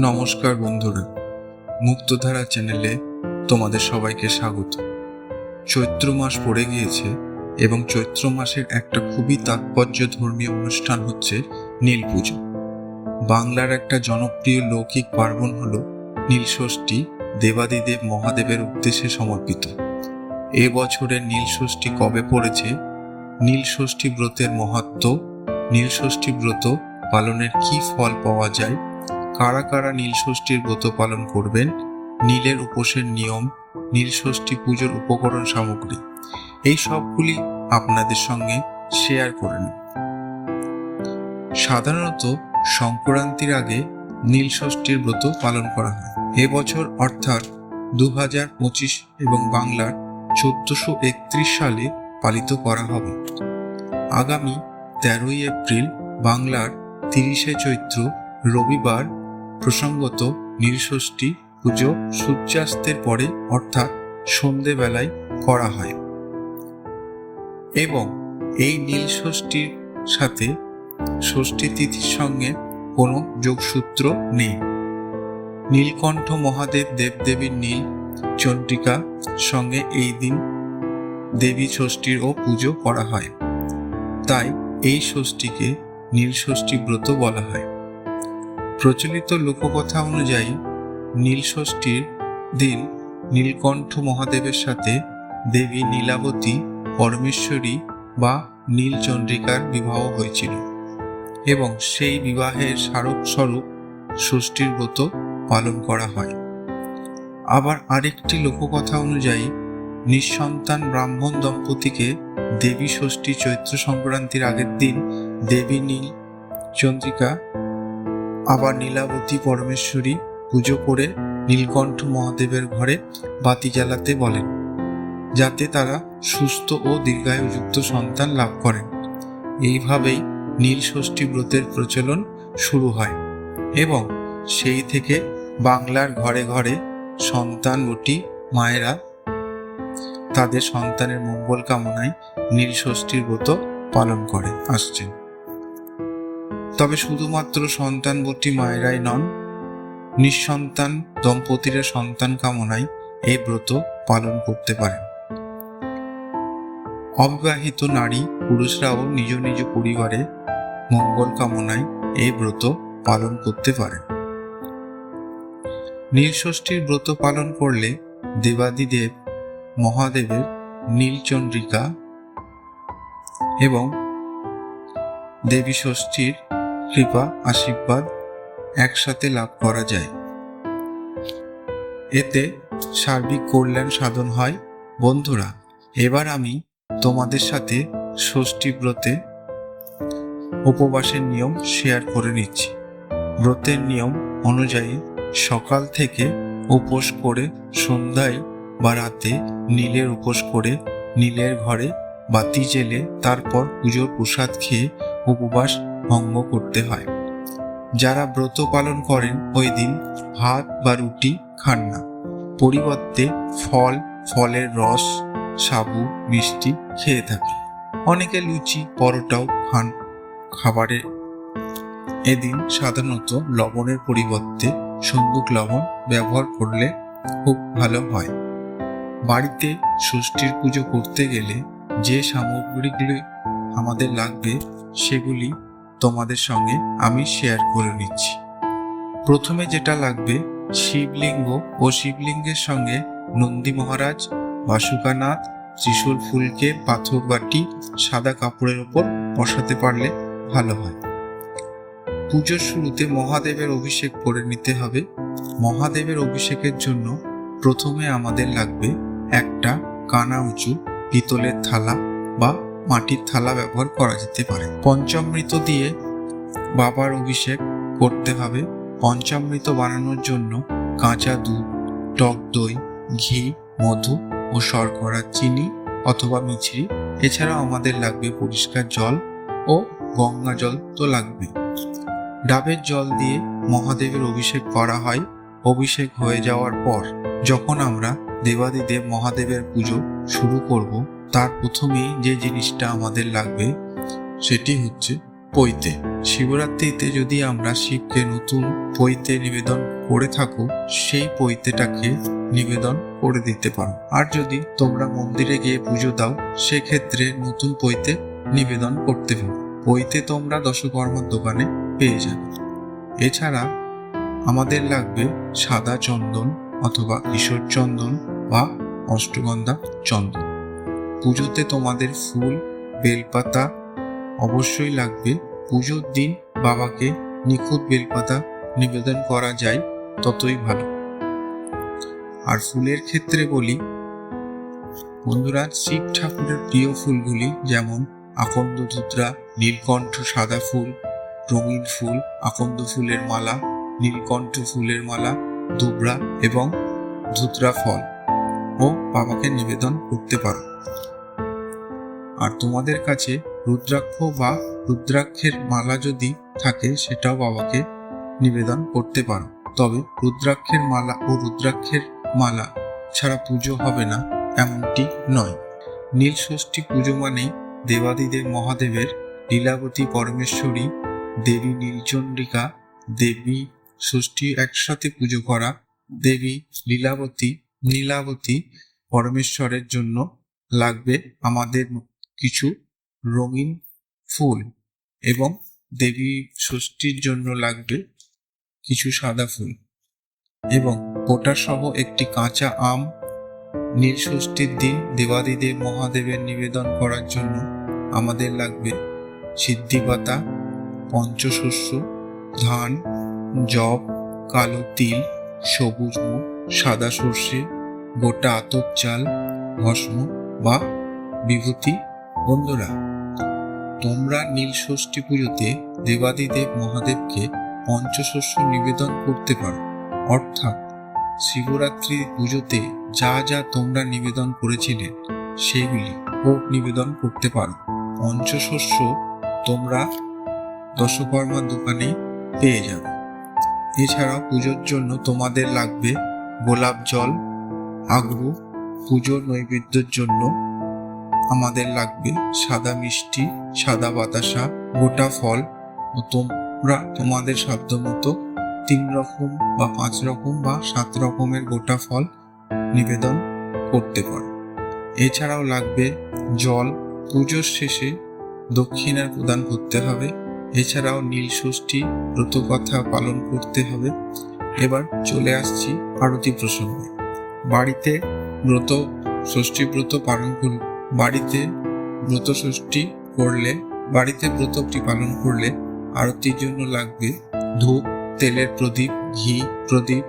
নমস্কার বন্ধুরা, মুক্তধারা চ্যানেলে তোমাদের সবাইকে স্বাগত। চৈত্র মাস পড়ে গিয়েছে এবং চৈত্র মাসের একটা খুবই তাৎপর্য ধর্মীয় অনুষ্ঠান হচ্ছে নীল পুজো। বাংলার একটা জনপ্রিয় লৌকিক পার্বণ হল নীলষষ্ঠী দেবাদিদেব মহাদেবের উদ্দেশ্যে সমর্পিত। এ বছরের নীলষষ্ঠী কবে পড়েছে? নীলষষ্ঠী ব্রতের মহত্ব নীলষষ্ঠী ব্রত পালনের কি ফল পাওয়া যায়? কারা কারা নীলষষ্ঠীর ব্রত পালন করবেন? নীলের উপোসের নিয়ম, নীলষষ্ঠী পুজোর উপকরণ সামগ্রী, এই সবগুলি আপনাদের সঙ্গে শেয়ার করে নেব সাধারণত সংক্রান্তির আগে নীলষষ্ঠীর ব্রত পালন করা হয়। এবছর অর্থাৎ দু হাজার পঁচিশ এবং বাংলার চোদ্দশো একত্রিশ সালে পালিত করা হবে। আগামী তেরোই এপ্রিল বাংলার তিরিশে চৈত্র রবিবার প্রসঙ্গত নীলষষ্ঠী পুজো সূর্যাস্তের পরে অর্থাৎ সন্ধেবেলায় করা হয়। এবং এই নীলষষ্ঠীর সাথে ষষ্ঠী তিথির সঙ্গে কোনো যোগসূত্র নেই। নীলকণ্ঠ মহাদেব দেবদেবীর নীল চন্দ্রিকা সঙ্গে এই দিন দেবী ষষ্ঠীর ও পুজো করা হয়। তাই এই ষষ্ঠীকে নীলষষ্ঠী ব্রত বলা হয়। প্রচলিত লোককথা অনুযায়ী, নীলষষ্ঠীর দিন নীলকণ্ঠ মহাদেবের সাথে দেবী নীলাবতী, পরমেশ্বরী বা নীলচন্দ্রিকার বিবাহ হয়েছিল এবং সেই বিবাহের স্মারক স্বরূপ ষষ্ঠীর ব্রত পালন করা হয়। আবার আরেকটি লোককথা অনুযায়ী, নিঃসন্তান ব্রাহ্মণ দম্পতিকে দেবী ষষ্ঠী চৈত্র সংক্রান্তির আগের দিন দেবী নীল চন্দ্রিকা আবার নীলাবতী পরমেশ্বরী পুজো করে নীলকণ্ঠ মহাদেবের ঘরে বাতি জ্বালাতে বলেন, যাতে তারা সুস্থ ও দীর্ঘায়ুযুক্ত সন্তান লাভ করেন। এইভাবেই নীল ষষ্ঠী ব্রতের প্রচলন শুরু হয় এবং সেই থেকে বাংলার ঘরে ঘরে সন্তানবতী মায়েরা তাদের সন্তানের মঙ্গল কামনায় নীল ষষ্ঠীর ব্রত পালন করে আসছেন। তবে শুধুমাত্র সন্তানবতী মায়েরাই নন, নিঃসন্তান দম্পতির সন্তান কামনায় এই ব্রত পালন করতে পারেন। অবিবাহিত নারী, পুরুষরাও নিজ নিজ পরিবারে মঙ্গল কামনায় এই ব্রত পালন করতে পারেন। নীলষষ্ঠীর ব্রত পালন করলে দেবাদিদেব, মহাদেবের নীলচন্দ্রিকা এবং দেবী ষষ্ঠীর কৃপা, আশীর্বাদ একসাথে লাভ করা যায়। এতে সার্বিক কল্যাণ সাধন হয়। বন্ধুরা, এবার আমি তোমাদের সাথে ষষ্ঠী ব্রতে উপবাসের নিয়ম শেয়ার করে নিচ্ছি। ব্রতের নিয়ম অনুযায়ী সকাল থেকে উপোস করে সন্ধ্যায় বা রাতে নীলের উপোস করে নীলের ঘরে বাতি জেলে তারপর পুজোর প্রসাদ খেয়ে উপবাস ভঙ্গ করতে হয়। যারা ব্রত পালন করেন, ওই দিন ভাত বা রুটি খান না। পরিবর্তে ফল, ফলের রস, সাবু, মিষ্টি খেয়ে থাকে অনেকে লুচি, পরোটাও খান খাবারে। এদিন সাধারণত লবণের পরিবর্তে সন্দুক লবণ ব্যবহার করলে খুব ভালো হয়। বাড়িতে ষষ্ঠীর পুজো করতে গেলে যে সামগ্রীগুলি আমাদের লাগবে, সেগুলি তোমাদের সঙ্গে আমি শেয়ার করে নিচ্ছি। প্রথমে যেটা লাগবে, শিবলিঙ্গ ও শিবলিঙ্গের সঙ্গে নন্দী মহারাজ, বাসুকানাথ, ত্রিশূল ফুলকে পাথর বাটি সাদা কাপড়ের ওপর বসাতে পারলে ভালো হয়। পুজোর শুরুতে মহাদেবের অভিষেক করে নিতে হবে। মহাদেবের অভিষেকের জন্য প্রথমে আমাদের লাগবে একটা কানা উঁচু, পিতলের থালা বা মাটির থালা ব্যবহার করা যেতে পারে। পঞ্চামৃত দিয়ে বাবার অভিষেক করতে হবে। পঞ্চামৃত বানানোর জন্য কাঁচা দুধ, টক দই, ঘি, মধু ও শর্করা, চিনি অথবা মিছরি। এছাড়াও আমাদের লাগবে পরিষ্কার জল ও গঙ্গা জল তো লাগবে ডাবের জল দিয়ে মহাদেবের অভিষেক করা হয়। অভিষেক হয়ে যাওয়ার পর যখন আমরা দেবাদিদেব মহাদেবের পুজো শুরু করব তার প্রথমেই যে জিনিসটা আমাদের লাগবে, সেটি হচ্ছে পৈতে। শিবরাত্রিতে যদি আমরা শিবকে নতুন পৈতে নিবেদন করে থাকো, সেই পৈতেটাকে নিবেদন করে দিতে পারো। আর যদি তোমরা মন্দিরে গিয়ে পুজো দাও, সেক্ষেত্রে নতুন পৈতে নিবেদন করতে পারো। পৈতে তোমরা দশকর্মার দোকানে পেয়ে যাবে। এছাড়া আমাদের লাগবে সাদা চন্দন অথবা কিশোর চন্দন বা অষ্টগন্ধা চন্দন। পুজোতে তোমাদের ফুল, বেলপাতা অবশ্যই লাগবে। পুজোর দিন বাবাকে নিখুঁত বেলপাতা নিবেদন করা যায়, ততই ভালো। আর ফুলের ক্ষেত্রে বলি, বন্ধুরা, শিব ঠাকুরের প্রিয় ফুলগুলি যেমন আকন্দ ধুতরা, নীলকণ্ঠ সাদা ফুল, রঙিন ফুল, আকন্দ ফুলের মালা, নীলকণ্ঠ ফুলের মালা, দুবরা এবং ধুতরা ফল। ও বাবাকে নিবেদন করতে পারো। আর তোমাদের কাছে রুদ্রাক্ষ বা রুদ্রাক্ষের মালা যদি থাকে, সেটাও বাবাকে নিবেদন করতে পারো। তবে রুদ্রাক্ষের মালা ও রুদ্রাক্ষের মালা ছাড়া পুজো হবে না, এমনটি নয়। নীল ষষ্ঠী পুজো মানেই দেবাদিদেব মহাদেবের লীলাবতী পরমেশ্বরী, দেবী নীলচন্ডিকা দেবী ষষ্ঠী একসাথে পুজো করা, দেবী লীলাবতী, নীলাবতী পরমেশ্বরের জন্য লাগবে আমাদের কিছু রঙিন ফুল এবং দেবী ষষ্ঠীর জন্য লাগবে কিছু সাদা ফুল এবং পোটা সহ একটি কাঁচা আম নীল ষষ্ঠীর দিন দেবাদিদেব মহাদেবের নিবেদন করার জন্য আমাদের লাগবে সিদ্ধি পাতা পঞ্চশস্য, ধান জব কালো তিল, সবুজ মুগ সাদা সর্ষে, গোটা আতপ চাল, ভস্ম বা বিভূতি বন্ধুরা, তোমরা নীল ষষ্ঠী পুজোতে দেবাদিদেব মহাদেবকে পঞ্চশস্য নিবেদন করতে পারো। অর্থাৎ শিবরাত্রি পুজোতে যা যা তোমরা নিবেদন করেছিলে সেগুলি ভোগ নিবেদন করতে পারো। পঞ্চশস্য তোমরা দশকর্মার দোকানে পেয়ে যাবে। এছাড়াও পুজোর জন্য তোমাদের লাগবে গোলাপ জল, আগ্রু, পুজোর নৈবেদ্যের জন্য আমাদের লাগবে সাদা মিষ্টি, সাদা বাতাসা, গোটা ফল, ও তোমরা তোমাদের সাধ্য মতো তিন রকম বা পাঁচ রকম বা সাত রকমের গোটা ফল নিবেদন করতে পারো। এছাড়াও লাগবে জল, পুজোর শেষে দক্ষিণার প্রদান করতে হবে। এছাড়াও নীল ষষ্ঠী ব্রত কথা পালন করতে হবে। এবার চলে আসছি আরতি প্রসঙ্গে। বাড়িতে ব্রত, ষষ্ঠী ব্রত পালন বাড়িতে ব্রত ষষ্ঠী করলে, বাড়িতে ব্রতটি পালন করলে আরতির জন্য লাগবে ধূপ, তেলের প্রদীপ, ঘি প্রদীপ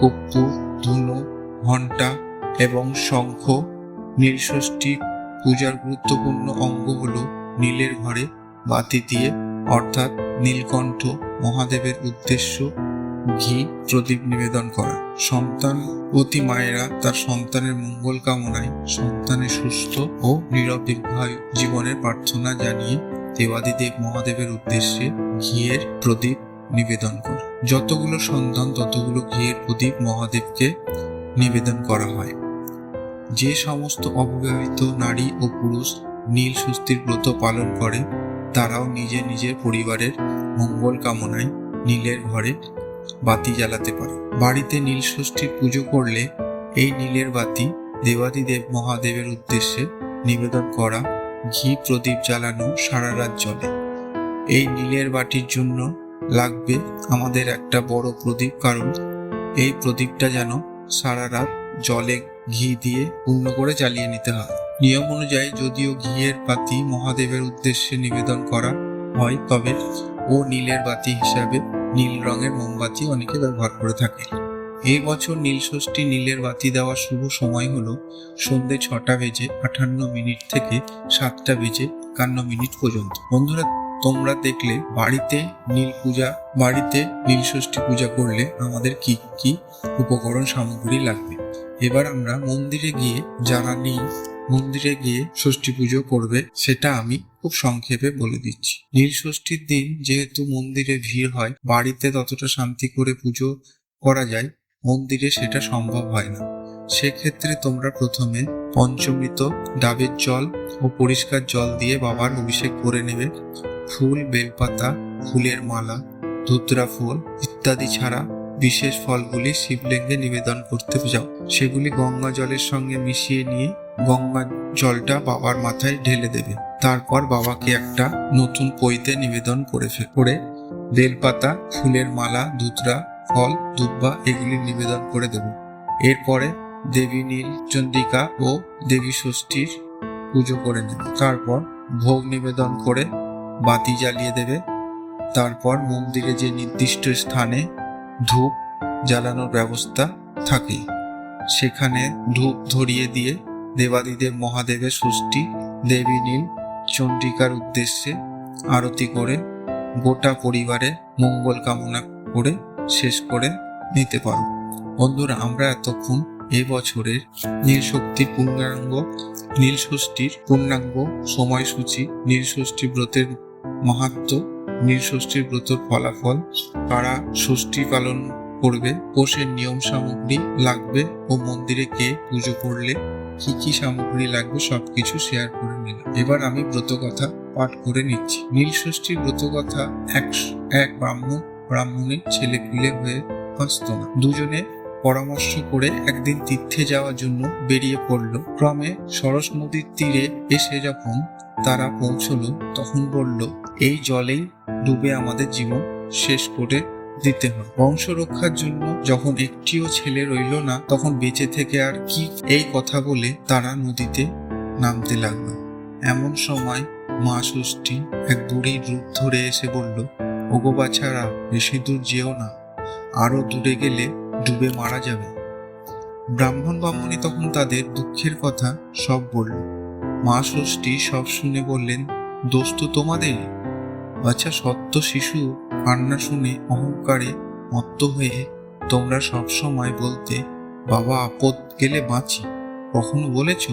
কর্পূর ধুনো, ঘণ্টা এবং শঙ্খ। নীলষষ্ঠী পূজার গুরুত্বপূর্ণ অঙ্গ হল নীলের ঘরে বাতি দিয়ে, অর্থাৎ নীলকণ্ঠ মহাদেবের উদ্দেশ্য ঘি প্রদীপ নিবেদন করা। সন্তানবতী মায়েরা তার সন্তানের মঙ্গল কামনায় সন্তানের সুস্থ ও নীরব জীবনের প্রার্থনা জানিয়ে দেবাদিদেব মহাদেবের উদ্দেশ্যে ঘিয়ের প্রদীপ নিবেদন করে। যতগুলো সন্তান, ততগুলো ঘিয়ের প্রদীপ মহাদেবকে নিবেদন করা হয়। যে সমস্ত অবিবাহিত নারী ও পুরুষ নীল ষষ্ঠীর ব্রত পালন করে, তারাও নিজে নিজের পরিবারের মঙ্গল কামনায় নীলের ঘরে বাতি জ্বালাতে পারে। বাড়িতে নীল ষষ্ঠীর পুজো করলে এই নীলের বাতি দেবাদিদেব মহাদেবের উদ্দেশ্যে নিবেদন করা, ঘি প্রদীপ জ্বালানো সারা রাত জ্বলে। এই নীলের বাটির জন্য লাগবে আমাদের একটা বড় প্রদীপ, কারণ এই প্রদীপটা যেন সারা রাত জলে ঘি দিয়ে পূর্ণ করে জ্বালিয়ে নিতে হয়। নিয়ম অনুযায়ী যদিও ঘিয়ের বাতি মহাদেবের উদ্দেশ্যে নিবেদন করা হয়, তবে ও নীলের বাতি হিসাবে নীল রঙের মোমবাতি অনেকে ব্যবহার করে থাকে। এই বছর নীল ষষ্ঠী নীলের বাতি দেওয়ার শুভ সময় হলো সন্ধে ছটা বেজে আটান্ন মিনিট থেকে সাতটা বেজে একান্ন মিনিট পর্যন্ত। বন্ধুরা, তোমরা দেখলে বাড়িতে নীল পূজা, বাড়িতে নীল ষষ্ঠী পূজা করলে আমাদের কি কি উপকরণ সামগ্রী লাগবে? এবার আমরা মন্দিরে গিয়ে যারা নেই মন্দিরে গিয়ে ষষ্ঠী পুজো করবে, সেটা আমি খুব সংক্ষেপে বলে দিচ্ছি। নীল ষষ্ঠীর দিন যেহেতু মন্দিরে ভিড় হয়, বাড়িতে ততটা শান্তি করে পুজো করা যায়, মন্দিরে সেটা সম্ভব হয় না। সেক্ষেত্রে তোমরা প্রথমে পঞ্চমৃত, ডাবের জল ও পরিষ্কার জল দিয়ে বাবার অভিষেক করে নেবে। ফুল, বেলপাতা, ফুলের মালা, ধুতরা ফুল ইত্যাদি ছাড়া বিশেষ ফলগুলি শিবলিঙ্গে নিবেদন করতে যাও। সেগুলি গঙ্গা জলের সঙ্গে মিশিয়ে নিয়ে গঙ্গা জলটা বাবার মাথায় ঢেলে দেবে। তারপর বাবাকে একটা নতুন পইতে নিবেদন করে করে বেলপাতা, ফুলের মালা, ধুতরা, ফল, দুব্বা এগুলি নিবেদন করে দেবে। এরপরে দেবী নীল চন্ডিকা ও দেবী ষষ্ঠীর পুজো করে নেবে। তারপর ভোগ নিবেদন করে বাতি জ্বালিয়ে দেবে। তারপর মন্দিরে যে নির্দিষ্ট স্থানে ধূপ জ্বালানোর ব্যবস্থা থাকে, সেখানে ধূপ ধরিয়ে দিয়ে দেবাদিদেব মহাদেবের ষষ্ঠী দেবী নীল, চণ্ডিকার উদ্দেশ্যে আরতি করে, গোটা পরিবারে মঙ্গল কামনা করে শেষ করে নিতে পারো। বন্ধুরা, আমরা এতক্ষণ এবছরের বছরের নীল শক্তির পূর্ণাঙ্গ নীল ষষ্ঠীর পূর্ণাঙ্গ সময়সূচি নীল ষষ্ঠী ব্রতের মাহাত্ম নীল ষষ্ঠীর ব্রতর ফলাফল, কারা ষষ্ঠী পালন করবে, কোষের নিয়ম সামগ্রী লাগবে ও মন্দিরে কে পুজো করলে কি কি সামগ্রী লাগবে সবকিছু শেয়ার করে নিলাম। এবার আমি ব্রত কথা পাঠ করে নিচ্ছি। নীল ষষ্ঠীর ব্রত কথা এক এক ব্রাহ্মণ ব্রাহ্মণের ছেলে পিলে হয়ে বাঁচত না। দুজনে পরামর্শ করে একদিন তীর্থে যাওয়ার জন্য বেরিয়ে পড়ল। ক্রমে সরস নদীর তীরে এসে যখন তারা পৌঁছলো, তখন বলল, এই জলেই ডুবে আমাদের জীবন। শেষ করে দিতে হবে বংশ রক্ষার জন্য যখন একটিও ছেলে রইল না, তখন বেঁচে থেকে আর কি এই কথা বলে তারা নদীতে নামতে লাগল। এমন সময় মা ষষ্ঠী এক বুড়ির রূপ ধরে এসে বলল, ওগো বাছারা, বেশি দূর যেও না, আরও দূরে গেলে ডুবে মারা যাবে। ব্রাহ্মণ বামুনি তখন তাদের দুঃখের কথা সব বলল। মা ষষ্ঠী সব শুনে বললেন, দোষ তো তোমাদের বাচ্চা সত্য শিশু কান্না শুনে অহংকারে মত্ত হয়ে তোমরা সব সময় বলতে, বাবা, আপদ গেলে বাঁচি। কখনো বলেছ?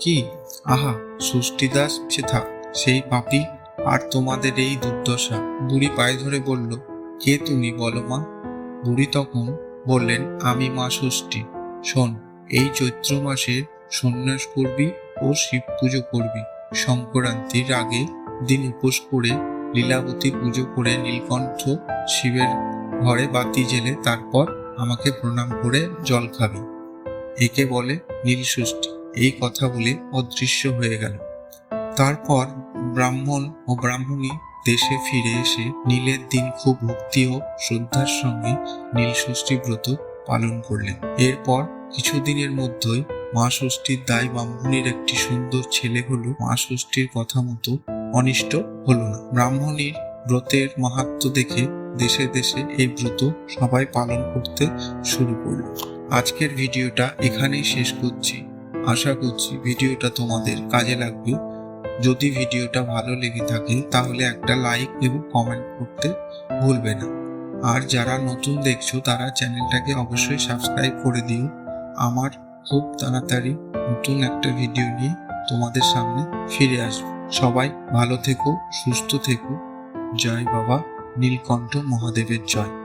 কি? আহা ষষ্ঠী দাস সে থাক, সেই পাপি আর তোমাদের এই দুর্দশা। বুড়ি পায়ে ধরে বলল, কে তুমি বলো মা? বুড়ি তখন বললেন, আমি মা ষষ্ঠী। শোন, এই চৈত্র মাসে সন্ন্যাস করবি ও শিব পুজো করবি। সংক্রান্তির আগে দিন উপোস করে লীলাবতী পুজো করে নীলকণ্ঠ শিবের ঘরে বাতি জেলে তারপর আমাকে প্রণাম করে জল খাবি। একে বলে নীল ষষ্ঠী এই কথা বলে অদৃশ্য হয়ে গেল। তারপর ব্রাহ্মণ ও ব্রাহ্মণী দেশে ফিরে এসে নীলের দিন খুব ভক্তি ও শ্রদ্ধার সঙ্গে নীল ষষ্ঠী ব্রত পালন করলেন। এরপর কিছুদিনের মধ্যেই মা ষষ্ঠীর দায় ব্রাহ্মণীর একটি সুন্দর ছেলে হলো মা ষষ্ঠীর কথা মতো অনিষ্ট হলো না। ব্রাহ্মণীর ব্রতের মাহাত্ম দেখে দেশে দেশে এই ব্রত সবাই পালন করতে শুরু করল। আজকের ভিডিওটা এখানেই শেষ করছি। আশা করছি ভিডিওটা তোমাদের কাজে লাগবে। যদি ভিডিওটা ভালো লেগে থাকে তাহলে একটা লাইক এবং কমেন্ট করতে ভুলবে না। আর যারা নতুন দেখছ তারা চ্যানেলটাকে অবশ্যই সাবস্ক্রাইব করে দিও। আমার খুব তাড়াতাড়ি নতুন একটা ভিডিও নিয়ে তোমাদের সামনে ফিরে আসব। সবাই ভালো থেকো সুস্থ থেকো। জয় বাবা নীলকণ্ঠ মহাদেবের জয়।